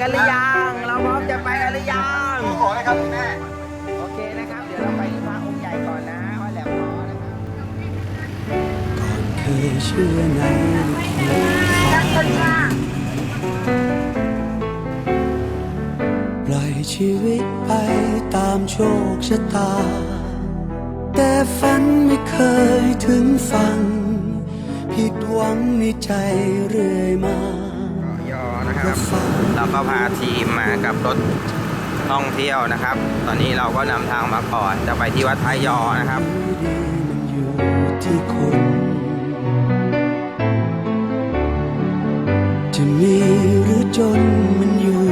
กันหรือยัง เราพร้อมจะไปกันหรือยัง ขอให้ครับคุณแม่ โอเคนะครับ เดี๋ยวเราไปที่พระองค์ใหญ่ก่อนนะวัดแหลมน้อนะครับเคยเชื่อในลิขิตฟ้าปล่อยชีวิตไปตามโชคชะตา แต่ฝันไม่เคยถึงฝันผิดหวังในใจเรื่อยมายอ นะครับ เราก็พาทีมมากับรถท่องเที่ยวนะครับ ตอนนี้เราก็นำทางมาก่อนจะไปที่วัดท้ายอนะครับจะมีหรือจนมันอยู่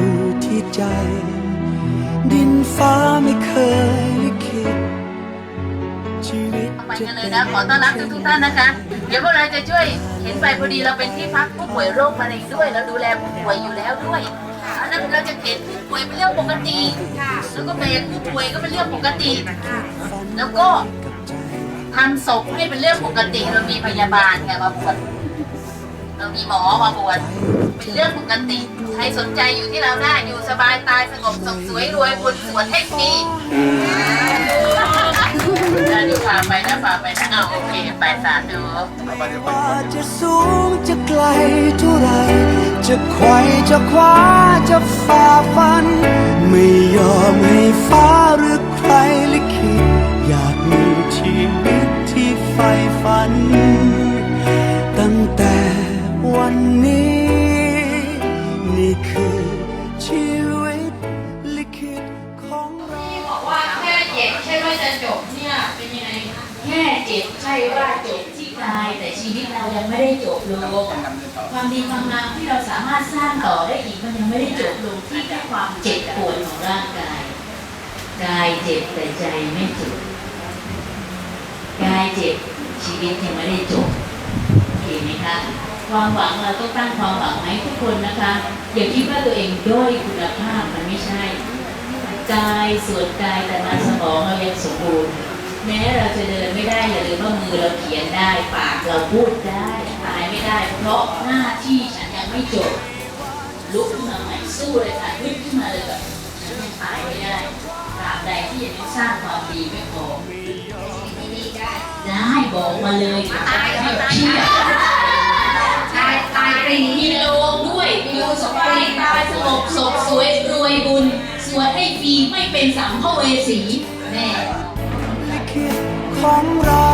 ที่ใจ ดินฟ้าไม่เคย ไปกันเลยนะ ขอต้อนรับทุกทุกท่านนะคะ เดี๋ยวพวกเราจะช่วยเห็นไปพอดีเราเป็นที่พักผู้ป่วยโรคมะเร็งด้วย เราดูแลผู้ป่วยอยู่แล้วด้วยอันนั้นเราจะเห็นผู้ป่วยเป็นเรื่องปกติแล้วก็แบรกผู้ป่วยก็เป็นเรื่องปกติ แล้วก็ทำศพให้เป็นเรื่องปกติ เรามีพยาบาลค่ะมาบวชเรามีหมอมาบวชเป็นเรื่องปกติ ใครสนใจอยู่ที่เราได้าอยู่สบายตายสงบสุขสวยรวยบุญสวนให้ฟรี เดี๋ยวพาไปนะพาไปนะเอาโอเคไปสาธุว่าจะสูงจะไกลเท่าไรจะไขว่จะคว้าจะฝ่าฟัน ไม่ยอมให้ฟ้าหรือใครลิขิตอยากมีชีวิตที่ใฝ่ฝัน ตั้งแต่วันนี้ นี่คือ เจ็บใช่ว่าจะจบเนี่ยเป็นยังไงคะแค่เจ็บใช่ว่าจบที่กายแต่ชีวิตเรายังไม่ได้จบลงความดีความงามที่เราสามารถสร้างต่อได้อีกมันยังไม่ได้จบลงที่แค่ความเจ็บปวดของร่างกายกายเจ็บแต่ใจไม่เจ็บกายเจ็บชีวิตยังไม่ได้จบโอเคไหมคะความหวังเราต้องตั้งความหวังให้ทุกคนนะคะอย่าคิดว่าตัวเองด้อยคุณภาพมันไม่ใช่ กายส่วนกายแต่มาสมองเรายังสมบูรณ์ แม้เราจะเดินไม่ได้อย่าลืมว่ามือเราเขียนได้ปากเราพูดได้ตายไม่ได้ เพราะหน้าที่ฉันยังไม่จบลุกขึ้นมาใหม่สู้เลยค่ะลุกขึ้นมาเลยแบบฉันยังตายไม่ได้ตราบใดที่ยังไม่สร้างความดีไม่พอได้บอกมาเลยตายไม่ตายตายตายปีมีโลงด้วยมีโลงสบายตายสงบศพสวยรวยบุญสวด ให้ฟรีไม่เป็นสัมภเวสีแน่ลิขิตของเรา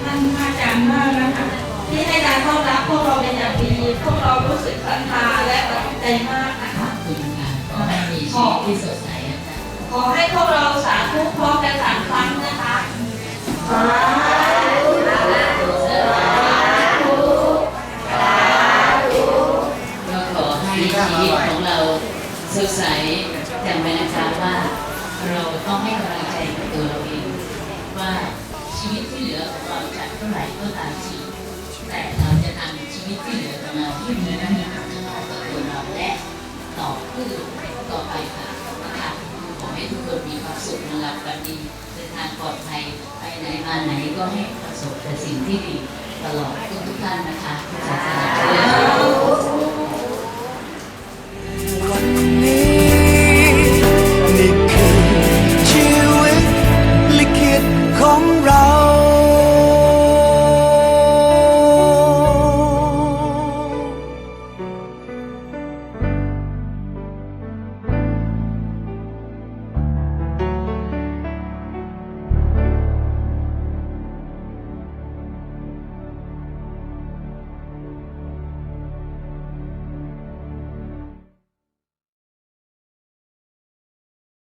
ท่านพระอาจารย์มากนะคะที่ให้การต้อนรับพวกเราเป็นอย่างดีพวกเรารู้สึกศรัทธาและประทับใจมากนะคะขอบคุณค่ะขอให้มีชีวิตที่สดใสนะคะขอให้พวกเราสาธุพร้อมกันสามครั้งนะคะ สดใสจำไว้นะคะว่าเราต้องให้กำลังใจกับตัวเราเองว่าชีวิตที่เหลือของเราจะเท่าไหร่ก็ตามทีแต่เราจะทำชีวิตที่เหลือของเราให้มีน้ำหนักกับตัวเราและต่อเพื่ต่อไปค่ะนะคะขอให้ทุกคนมีความสุขนอนหลับฝันดีเดินทางปลอดภัยไปไหนมาไหนก็ให้ประสบแต่สิ่งที่ดีตลอดทุกทุกท่านนะคะศาสนา